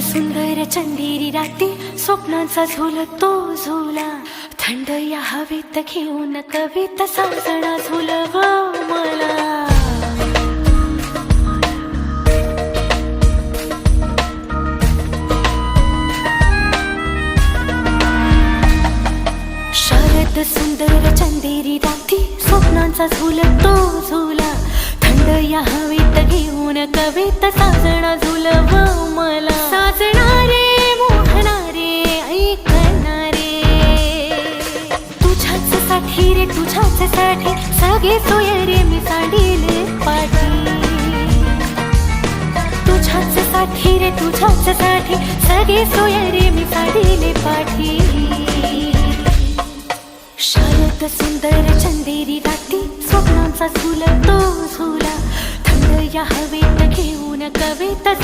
सुंदर चंदेरी राती स्वप्नांचा झुलतो झुला. थंड या हवेत घेऊन कविता साजणा झुलव मला. शरद सुंदर चंदेरी राती स्वप्नांचा झुलतो झुला. हिरे तुझ्याच साठी सगळे सोयरे मी सांडिले पाठी. तुझ्याच साठी रे तुझ्याच साठी सगळे सोयरे मी सांडिले पाठी. शरद सुंदर चंदेरी राती स्वप्नांचा झुलतो झुला. थंड या हवेत घेऊन कविता